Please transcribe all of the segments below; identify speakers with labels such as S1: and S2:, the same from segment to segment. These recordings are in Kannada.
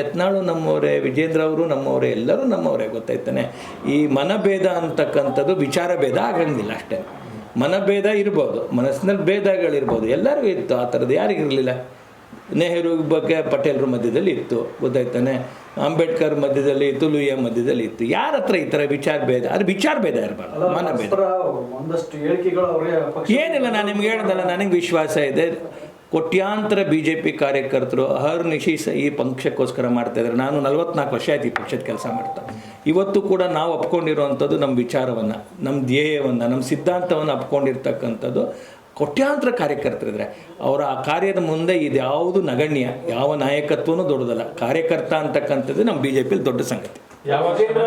S1: ಯತ್ನಾಳು ನಮ್ಮವರೇ ವಿಜೇಂದ್ರ ಅವರು ನಮ್ಮವರೇ ಎಲ್ಲರೂ ನಮ್ಮವರೇ ಗೊತ್ತಾಯ್ತಾನೆ. ಈ ಮನಭೇದ ಅಂತಕ್ಕಂಥದ್ದು ವಿಚಾರ ಭೇದ ಆಗಂಗಿಲ್ಲ ಅಷ್ಟೇ. ಮನಭೇದ ಇರ್ಬೋದು ಮನಸ್ಸಿನಲ್ಲಿ ಭೇದಗಳಿರ್ಬೋದು ಎಲ್ಲರಿಗೂ ಇತ್ತು ಆ ಥರದ್ದು ಯಾರಿಗಿರಲಿಲ್ಲ. ನೆಹರು ಬಗ್ಗೆ ಪಟೇಲ್ರ ಮಧ್ಯದಲ್ಲಿ ಇತ್ತು ಗೊತ್ತಾಯ್ತಾನೆ. ಅಂಬೇಡ್ಕರ್ ಮಧ್ಯದಲ್ಲಿ ಇತ್ತು ಲೂಯ ಮಧ್ಯದಲ್ಲಿ ಇತ್ತು. ಯಾರ ಹತ್ರ ಈ ಥರ ವಿಚಾರ ಭೇದ ಅದು ವಿಚಾರ ಭೇದ ಇರಬಾರ್ದು ಮನಭೇದ. ಏನಿಲ್ಲ ನಾನು ನಿಮ್ಗೆ ಹೇಳ್ದಲ್ಲ ನನಗೆ ವಿಶ್ವಾಸ ಇದೆ. ಕೋಟ್ಯಾಂತರ ಬಿ ಜೆ ಪಿ ಕಾರ್ಯಕರ್ತರು ಅಹರ್ನಿಶಿ ಸ ಈ ಪಕ್ಷಕ್ಕೋಸ್ಕರ ಮಾಡ್ತಾ ಇದ್ದಾರೆ. ನಾನು ನಲವತ್ನಾಲ್ಕು ವರ್ಷ ಆಯ್ತು ಈ ಪಕ್ಷದ ಕೆಲಸ ಮಾಡ್ತಾ. ಇವತ್ತು ಕೂಡ ನಾವು ಅಪ್ಕೊಂಡಿರುವಂಥದ್ದು ನಮ್ಮ ವಿಚಾರವನ್ನು ನಮ್ಮ ಧ್ಯೇಯವನ್ನು ನಮ್ಮ ಸಿದ್ಧಾಂತವನ್ನು ಅಪ್ಕೊಂಡಿರ್ತಕ್ಕಂಥದ್ದು ಕೋಟ್ಯಾಂತರ ಕಾರ್ಯಕರ್ತರಿದ್ದಾರೆ. ಅವರ ಆ ಕಾರ್ಯದ ಮುಂದೆ ಇದ್ಯಾವುದು ನಗಣ್ಯ ಯಾವ ನಾಯಕತ್ವನೂ ದೊಡ್ಡದಲ್ಲ. ಕಾರ್ಯಕರ್ತ ಅಂತಕ್ಕಂಥದ್ದು ನಮ್ಮ ಬಿ ಜೆ ಪಿಲಿ ದೊಡ್ಡ ಸಂಗತಿ.
S2: ವಿಜೇಂದ್ರ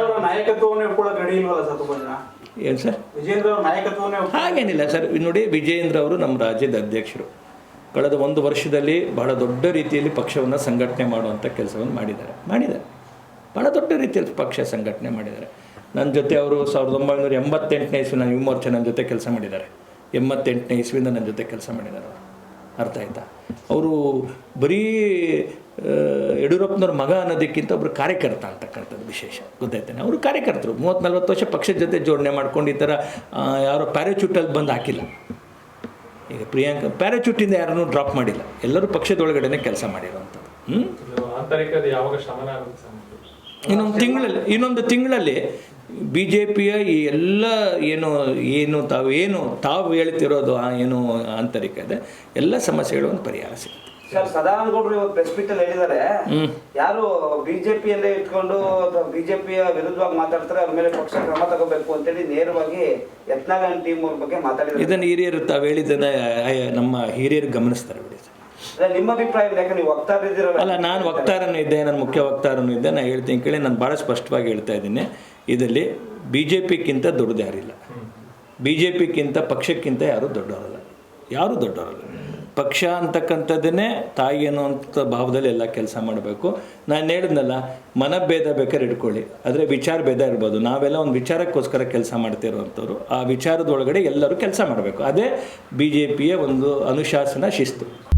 S1: ಏನು ಸರ್?
S2: ವಿಜೇಂದ್ರ
S1: ಹಾಗೇನಿಲ್ಲ ಸರ್. ನೋಡಿ ವಿಜಯೇಂದ್ರ ಅವರು ನಮ್ಮ ರಾಜ್ಯದ ಅಧ್ಯಕ್ಷರು. ಕಳೆದ ಒಂದು ವರ್ಷದಲ್ಲಿ ಬಹಳ ದೊಡ್ಡ ರೀತಿಯಲ್ಲಿ ಪಕ್ಷವನ್ನು ಸಂಘಟನೆ ಮಾಡುವಂಥ ಕೆಲಸವನ್ನು ಮಾಡಿದ್ದಾರೆ. ಮಾಡಿದ್ದಾರೆ. ಬಹಳ ದೊಡ್ಡ ರೀತಿಯಲ್ಲಿ ಪಕ್ಷ ಸಂಘಟನೆ ಮಾಡಿದ್ದಾರೆ. ನನ್ನ ಜೊತೆ ಅವರು ಸಾವಿರದ ಒಂಬೈನೂರ ಎಂಬತ್ತೆಂಟನೇ ಇಸ್ವಿನ ನಾನು ನನ್ನ ಜೊತೆ ಕೆಲಸ ಮಾಡಿದ್ದಾರೆ. ಎಂಬತ್ತೆಂಟನೇ ಇಸ್ವಿಯಿಂದ ನನ್ನ ಜೊತೆ ಕೆಲಸ ಮಾಡಿದ್ದಾರೆ ಅವರು. ಅರ್ಥ ಆಯ್ತಾ? ಅವರು ಬರೀ ಯಡಿಯೂರಪ್ಪನವ್ರ ಮಗ ಅನ್ನೋದಕ್ಕಿಂತ ಒಬ್ಬರು ಕಾರ್ಯಕರ್ತ ಅಂತಕ್ಕಂಥದ್ದು ವಿಶೇಷ. ಗೊತ್ತಾಯ್ತಾನೆ? ಅವರು ಕಾರ್ಯಕರ್ತರು. ಮೂವತ್ತು ನಲ್ವತ್ತು ವರ್ಷ ಪಕ್ಷದ ಜೊತೆ ಜೋಡಣೆ ಮಾಡ್ಕೊಂಡು ಈ ಥರ ಯಾರೋ ಪ್ಯಾರಾಚೂಟಲ್ಲಿ ಬಂದು ಹಾಕಿಲ್ಲ. ಪ್ರಿಯಾಂಕ ಪ್ಯಾರಾಚೂಟಿಂದ ಯಾರನ್ನೂ ಡ್ರಾಪ್ ಮಾಡಿಲ್ಲ. ಎಲ್ಲರೂ ಪಕ್ಷದೊಳಗಡೆನೆ ಕೆಲಸ ಮಾಡಿರೋವಂಥದ್ದು. ಇನ್ನೊಂದು ತಿಂಗಳಲ್ಲಿ ಇನ್ನೊಂದು ತಿಂಗಳಲ್ಲಿ ಬಿ ಜೆ ಪಿಯ ಈ ಎಲ್ಲ ಏನು ಏನು ತಾವು ಏನು ತಾವು ಹೇಳ್ತಿರೋದು ಏನು ಆಂತರಿಕ ಇದೆ ಎಲ್ಲ ಸಮಸ್ಯೆಗಳು ಒಂದು ಪರಿಹಾರ ಸಿಗುತ್ತೆ.
S3: ಸರ್ ಸದಾನಂದ ಗೌಡರು ಇವತ್ತು ಪ್ರೆಸ್ ಮೀಟ್ ಅಲ್ಲಿ ಹೇಳಿದ್ದಾರೆ. ಯಾರು ಬಿಜೆಪಿಯಲ್ಲೇ ಇಟ್ಕೊಂಡು ಬಿಜೆಪಿಯ ವಿರುದ್ಧವಾಗಿ ಮಾತಾಡ್ತಾರೆ ಅವ್ರ ಮೇಲೆ ಪಕ್ಷ ಕ್ರಮ ತಗೋಬೇಕು ಅಂತೇಳಿ ನೇರವಾಗಿ ಯತ್ನಾಳ್ ಟೀಮ್ ಅವ್ರ ಬಗ್ಗೆ ಮಾತಾಡಿದ್ರು
S1: ಇದನ್ನು ಹಿರಿಯರು ತಾವು ಹೇಳಿದ್ದನ್ನ ನಮ್ಮ ಹಿರಿಯರು ಗಮನಿಸ್ತಾರೆ ಬಿಡಿ ಸರ್.
S3: ನಿಮ್ಮ ಅಭಿಪ್ರಾಯ? ಯಾಕಂದ್ರೆ ನೀವು ವಕ್ತಾರ ಇದ್ದೀರಲ್ಲ.
S1: ಅಲ್ಲ ನಾನು ವಕ್ತಾರನೂ ಇದ್ದೆ ನಾನು ಮುಖ್ಯ ವಕ್ತಾರನೂ ಇದ್ದೆ ನಾನು ಹೇಳ್ತೀನಿ ಕೇಳಿ ನಾನು ಭಾಳ ಸ್ಪಷ್ಟವಾಗಿ ಹೇಳ್ತಾ ಇದ್ದೀನಿ. ಇದರಲ್ಲಿ ಬಿ ಜೆ ಪಿಗಿಂತ ದೊಡ್ಡದು ಯಾರಿಲ್ಲ. ಬಿ ಜೆ ಪಿಗಿಂತ ಪಕ್ಷಕ್ಕಿಂತ ಯಾರೂ ದೊಡ್ಡವರಲ್ಲ. ಯಾರೂ ದೊಡ್ಡವರಲ್ಲ? ಪಕ್ಷ ಅಂತಕ್ಕಂಥದ್ದನ್ನೇ ತಾಯಿ ಅನ್ನುವಂಥ ಭಾವದಲ್ಲಿ ಎಲ್ಲ ಕೆಲಸ ಮಾಡಬೇಕು. ನಾನು ಹೇಳಿದ್ನಲ್ಲ, ಮನಭೇದ ಬೇಕಾದ್ರೆ ಇಟ್ಕೊಳ್ಳಿ. ಆದರೆ ವಿಚಾರ ಭೇದ ಇರ್ಬೋದು. ನಾವೆಲ್ಲ ಒಂದು ವಿಚಾರಕ್ಕೋಸ್ಕರ ಕೆಲಸ ಮಾಡ್ತಿರೋವಂಥವ್ರು ಆ ವಿಚಾರದೊಳಗಡೆ ಎಲ್ಲರೂ ಕೆಲಸ ಮಾಡಬೇಕು. ಅದೇ ಬಿ ಜೆ ಪಿಯ ಒಂದು ಅನುಶಾಸನ ಶಿಸ್ತು.